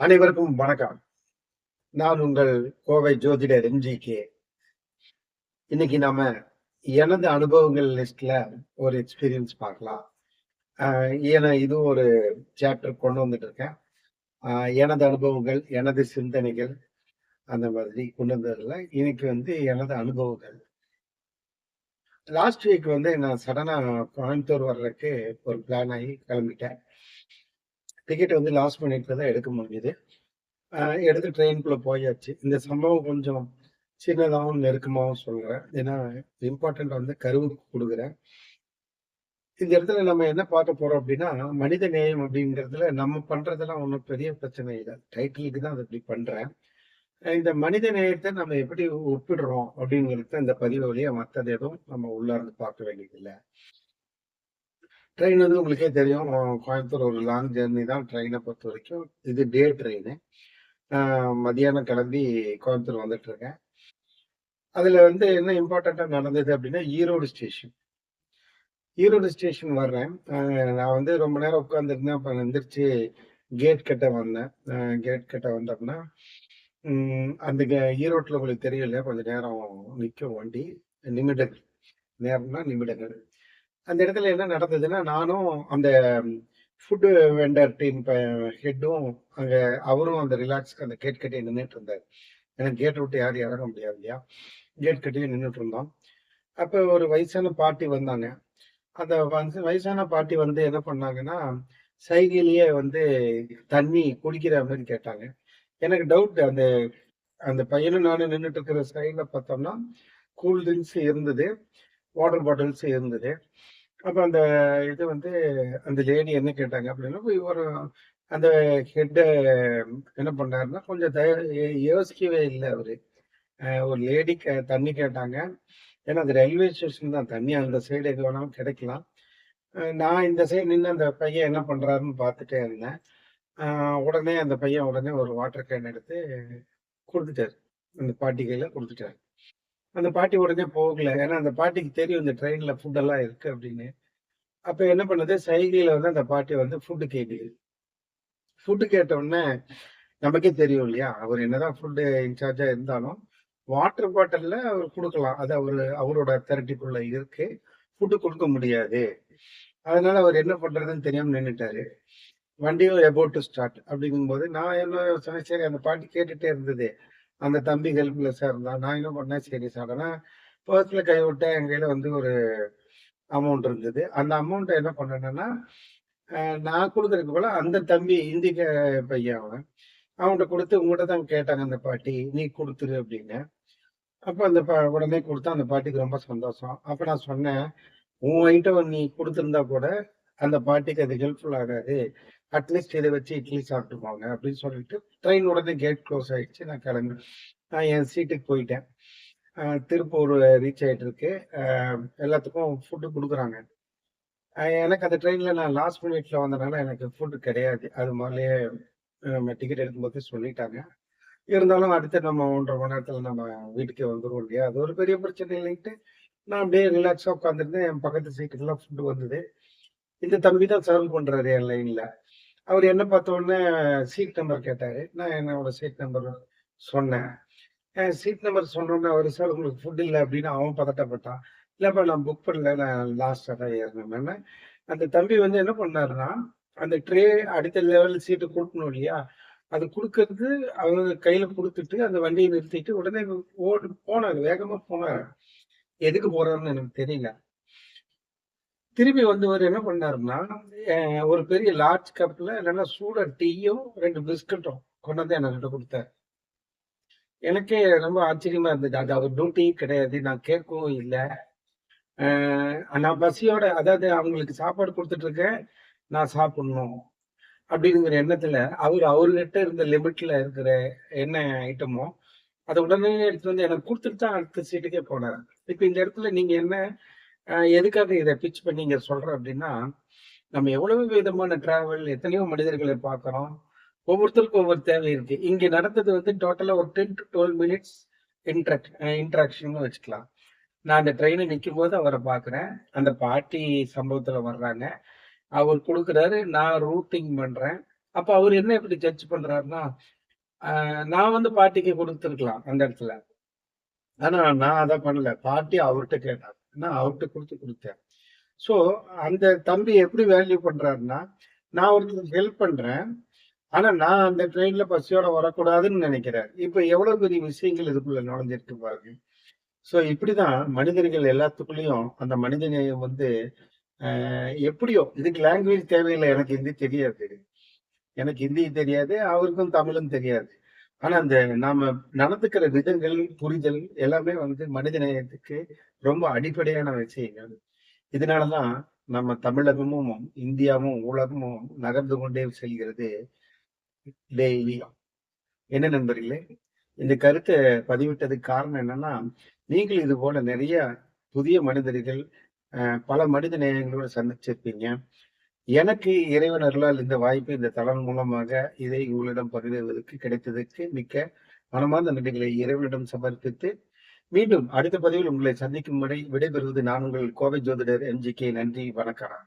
அனைவருக்கும் வணக்கம். நான் உங்கள் கோவை ஜோதிடர் எம்ஜி கே இன்னைக்கு நாம எனது அனுபவங்கள் லிஸ்ட்ல ஒரு எக்ஸ்பீரியன்ஸ் பார்க்கலாம். ஏன்னா இது ஒரு சாப்டர் கொண்டு வந்துட்டு இருக்கேன். எனது அனுபவங்கள் எனது சிந்தனைகள் அந்த மாதிரி கொண்டு வந்ததுல இன்னைக்கு வந்து எனது அனுபவங்கள். லாஸ்ட் வீக் வந்து நான் சடனாக கோயம்புத்தூர் வர்றதுக்கு ஒரு பிளான் ஆகி கிளம்பிட்டேன். டிக்கெட் வந்து லாஸ்ட் மினிட்ல தான் எடுக்க முடிஞ்சுது. எடுத்து ட்ரெயின்குள்ள போயாச்சு. இந்த சம்பவம் கொஞ்சம் சின்னதாகவும் நெருக்கமாகவும் சொல்கிறேன் ஏன்னா இம்பார்ட்டண்ட் வந்து கருவுக்கு கொடுக்குறேன். இந்த இடத்துல நம்ம என்ன பார்க்க போறோம் அப்படின்னா மனித நேயம் அப்படிங்கிறதுல நம்ம பண்றதெல்லாம் ஒன்றும் பெரிய பிரச்சனை இல்லை. டைட்டிலுக்கு தான் அதை இப்படி பண்றேன். இந்த மனித நேயத்தை நம்ம எப்படி ஒப்பிடுறோம் அப்படிங்கிறது இந்த பதிவு வழியா மற்றது எதுவும் நம்ம உள்ளார்ந்து பார்க்க வேண்டியதில்லை. ட்ரெயின் வந்து உங்களுக்கே தெரியும். கோயம்புத்தூர் ஒரு லாங் ஜேர்னி தான் ட்ரெயினை பொறுத்த வரைக்கும். இது டே ட்ரெயின் மதியானம் கிளம்பி கோயம்புத்தூர் வந்துட்டு இருக்கேன். அதில் வந்து என்ன இம்பார்ட்டண்ட்டாக நடந்தது அப்படின்னா ஈரோடு ஸ்டேஷன் ஈரோடு ஸ்டேஷன் வர்றேன். நான் வந்து ரொம்ப நேரம் உட்காந்துருந்தேன் அப்போ எந்திரிச்சு கேட் கிட்ட வந்தேன். கேட் கிட்ட வந்தோம்னா அந்த கே- உங்களுக்கு தெரியல கொஞ்சம் நேரம் நிற்கும் வண்டி. நிமிடங்கள். நேரம்னா நிமிடங்கள். அந்த இடத்துல என்ன நடந்ததுன்னா நானும் அந்த ஃபுட்டு வெண்டர் டீம் ஹெட்டும் அங்கே அவரும் அந்த ரிலாக்ஸ்க்கு அந்த கேட் கட்டி நின்றுட்டு இருந்தார். எனக்கு கேட் விட்டு யாரும் இறங்க முடியாது இல்லையா? கேட் கட்டியே நின்றுட்டு இருந்தோம். அப்போ ஒரு வயசான பாட்டி வந்தாங்க. அந்த வந்து வயசான பாட்டி வந்து என்ன பண்ணாங்கன்னா சைகையிலேயே வந்து தண்ணி குடிக்கிற மாதிரி கேட்டாங்க. எனக்கு டவுட் அந்த அந்த பையனும் நானும் நின்றுட்டு இருக்கிற சைடில் பார்த்தோம்னா கூல் ட்ரிங்க்ஸ் இருந்தது வாட்டர் பாட்டில்ஸ் இருந்தது. அப்போ அந்த இது வந்து அந்த லேடி என்ன கேட்டாங்க அப்படின்னா போய் ஒரு அந்த ஹெட்டை என்ன பண்ணாருன்னா கொஞ்சம் தய யோசிக்கவே இல்லை அவரு. அஹ் ஒரு லேடி க தண்ணி கேட்டாங்க. ஏன்னா அது ரயில்வே ஸ்டேஷன் தான் தண்ணி அந்த சைடு எது வேணாலும் கிடைக்கலாம். அஹ் நான் இந்த சைடு நின்று அந்த பையன் என்ன பண்றாருன்னு பார்த்துட்டே இருந்தேன். அஹ் உடனே அந்த பையன் உடனே ஒரு வாட்டர் கேன் எடுத்து கொடுத்துட்டாரு. அந்த பாட்டி கையில கொடுத்துட்டாரு. அந்த பாட்டி உடனே போகல. ஏன்னா அந்த பாட்டிக்கு தெரியும் இந்த ட்ரெயின்ல ஃபுட் எல்லாம் இருக்கு அப்படின்னு. அப்ப என்ன பண்ணுது? சைகையில வந்து அந்த பாட்டி வந்து ஃபுட்டு கேட்குது ஃபுட்டு கேட்ட உடனே நமக்கே தெரியும் இல்லையா? அவர் என்னதான் ஃபுட்டு இன்சார்ஜா இருந்தாலும் வாட்டர் பாட்டில்ல அவர் கொடுக்கலாம். அது அவர் அவரோட அத்தாரிட்டிக்குள்ள இருக்கு. ஃபுட்டு கொடுக்க முடியாது. அதனால அவர் என்ன பண்றதுன்னு தெரியாம நின்னுட்டாரு. வண்டியும் எபோட் டு ஸ்டார்ட் அப்படிங்கும்போது நான் என்ன சொன்னேன் சரி அந்த பாட்டி கேட்டுட்டே இருந்தது. அந்த தம்பி ஹெல்ப்லெஸ்ஸா இருந்தான் நான் என்ன பண்ணேன்? சரி சார் பர்ஸில் பர்ஸ்ல கை என் கையில வந்து ஒரு அமௌண்ட் இருந்தது. அந்த அமௌண்ட்டை என்ன பண்ணேன்னா நான் கொடுக்கறதுக்கு போல அந்த தம்பி இந்தி பையன் அவன் அவன்கிட்ட கொடுத்து உங்கள்கிட்ட தான் கேட்டாங்க அந்த பாட்டி நீ கொடுத்துரு அப்படின்னு. அப்போ அந்த பா- உடனே கொடுத்தா அந்த பாட்டிக்கு ரொம்ப சந்தோஷம். அப்போ நான் சொன்னேன் உன் ஐட்டம் நீ கொடுத்துருந்தா கூட அந்த பாட்டிக்கு அது ஹெல்ப்ஃபுல் ஆகாது. அட்லீஸ்ட் இதை வச்சு இட்லி சாப்பிட்டுப்பாங்க அப்படின்னு சொல்லிட்டு ட்ரெயின் உடனே கேட் க்ளோஸ் ஆயிடுச்சு. நான் கிளம்பி நான் என் சீட்டுக்கு போயிட்டேன். திருப்பூர் ரீச் ஆகிட்டு இருக்கு. எல்லாத்துக்கும் ஃபுட்டு கொடுக்குறாங்க. எனக்கு அந்த ட்ரெயினில் நான் லாஸ்ட் மினிட்ல வந்தனால எனக்கு ஃபுட்டு கிடையாது. அது மாதிரியே நம்ம டிக்கெட் எடுக்கும்போது சொல்லிட்டாங்க. இருந்தாலும் அடுத்து நம்ம ஒன்றரை மணி நேரத்தில் நம்ம வீட்டுக்கே வந்துருவோம் இல்லையா? அது ஒரு பெரிய பிரச்சனை இல்லைன்ட்டு நான் அப்படியே ரிலாக்ஸாக உட்காந்துருந்தேன் என் பக்கத்து சீட்டுக்கெல்லாம் ஃபுட்டு வந்தது. இந்த தம்பி தான் சர்வ் பண்றாரு என் லைன்ல அவர் என்ன பார்த்த உடனே சீட் நம்பர் கேட்டாரு. நான் என்னோட சீட் நம்பர் சொன்னேன். சீட் நம்பர் சொன்னோன்னே அவர் சார் உங்களுக்கு ஃபுட் இல்லை அப்படின்னு அவன் பதட்டப்பட்டான். இல்லப்பா நான் புக் பண்ணல. நான் லாஸ்டாக தான் ஏறினேன் அந்த தம்பி வந்து என்ன பண்ணாருன்னா அந்த ட்ரே அடுத்த லெவல் சீட்டு கொடுக்கணும் இல்லையா? அது கொடுக்கறது அவங்க கையில கொடுத்துட்டு அந்த வண்டியை நிறுத்திட்டு உடனே ஓடு போனாரு. வேகமா போனாரு. எதுக்கு போறாருன்னு எனக்கு தெரியல. திரும்பி வந்தவர் என்ன பண்ணாருன்னா ஒரு பெரிய லார்ஜ் கப்ல நல்லா சூட டீயும் ரெண்டு பிஸ்கட்டும் கொண்டு வந்து என்கிட்ட கொடுத்தாரு. எனக்கே ரொம்ப ஆச்சரியமா இருந்தது. அது அவர் டியூட்டி கிடையாது நான் கேட்கவும் இல்லை. நான் பசியோட அதாவது அவங்களுக்கு சாப்பாடு கொடுத்துட்டு இருக்கேன் நான் சாப்பிடணும் அப்படிங்கிற எண்ணத்துல அவர் அவர்கிட்ட இருந்த லிமிட்ல இருக்கிற என்ன ஐட்டமோ அதை உடனே எடுத்து வந்து எனக்கு கொடுத்துட்டு தான் அடுத்த சீட்டுக்கே போனார். இப்போ இந்த இடத்துல நீங்க என்ன எதுக்காக இதை பிச் பண்ணி இங்கே சொல்கிறேன் அப்படின்னா நம்ம எவ்வளவு விதமான டிராவல் எத்தனையோ மனிதர்களை பார்க்கறோம். ஒவ்வொருத்தருக்கும் ஒவ்வொரு தேவை இருக்கு. இங்க நடந்தது வந்து டோட்டலா ஒரு ten to twelve minutes interact interaction வச்சுக்கலாம். நான் அந்த ட்ரெயினை நிற்கும் போது அவரை பார்க்குறேன். அந்த பாட்டி சம்பவத்தில் வர்றாங்க. அவர் கொடுக்குறாரு நான் ரூட்டிங் பண்ணுறேன் அப்போ அவர் என்ன எப்படி ஜட்ஜ் பண்ணுறாருன்னா நான் வந்து பாட்டிக்கு கொடுத்துருக்கலாம் அந்த இடத்துல. ஆனா நான் அதை பண்ணல. பாட்டி அவர்கிட்ட கேட்டார் நான் அவர்கிட்ட குடுத்து குடுத்தேன். ஸோ அந்த தம்பி எப்படி வேல்யூ பண்றாருன்னா, நான் ஒருத்தருக்கு ஹெல்ப் பண்றேன். ஆனா நான் அந்த ட்ரெயின்ல பசியோட வரக்கூடாதுன்னு நினைக்கிறேன் இப்ப எவ்வளவு பெரிய விஷயங்கள் இதுக்குள்ள நுழைஞ்சிருக்கு பாருங்க. ஸோ இப்படிதான் மனிதர்கள் எல்லாத்துக்குள்ளயும் அந்த மனிதநேயம் வந்து எப்படியோ இதுக்கு லாங்குவேஜ் தேவையில்ல. எனக்கு ஹிந்தி தெரியாது. எனக்கு ஹிந்தி தெரியாது. அவருக்கும் தமிழும் தெரியாது. ஆனா அந்த நாம நடந்துக்கிற விதங்கள், புரிதல் எல்லாமே வந்து மனிதநேயத்துக்கு ரொம்ப அடிப்படையான விஷயங்கள். இதனாலதான் நம்ம தமிழகமும், இந்தியாவும், உலகமும் நகர்ந்து கொண்டே செல்கிறது. டெய்லியும். என்ன நண்பர்களே, இந்த கருத்தை பதிவிட்டதுக்கு காரணம் என்னன்னா, நீங்களும் இது போல நிறைய புதிய மனிதர்கள், பல மனித நேயங்களோட சந்திச்சிருப்பீங்க. எனக்கு இறைவன் அருளால் இந்த வாய்ப்பு இந்த தளன் மூலமாக இதை உங்களிடம் பகிர்வதற்கு கிடைத்ததற்கு மிக்க மனமார்ந்த நன்றிகளை இறைவனிடம் சமர்ப்பித்து, மீண்டும் அடுத்த பதிவில் உங்களை சந்திக்கும் வரை விடைபெறுவது நான் உங்கள் கோவை ஜோதிடர் எம்.ஜி.கே. நன்றி, வணக்கம்.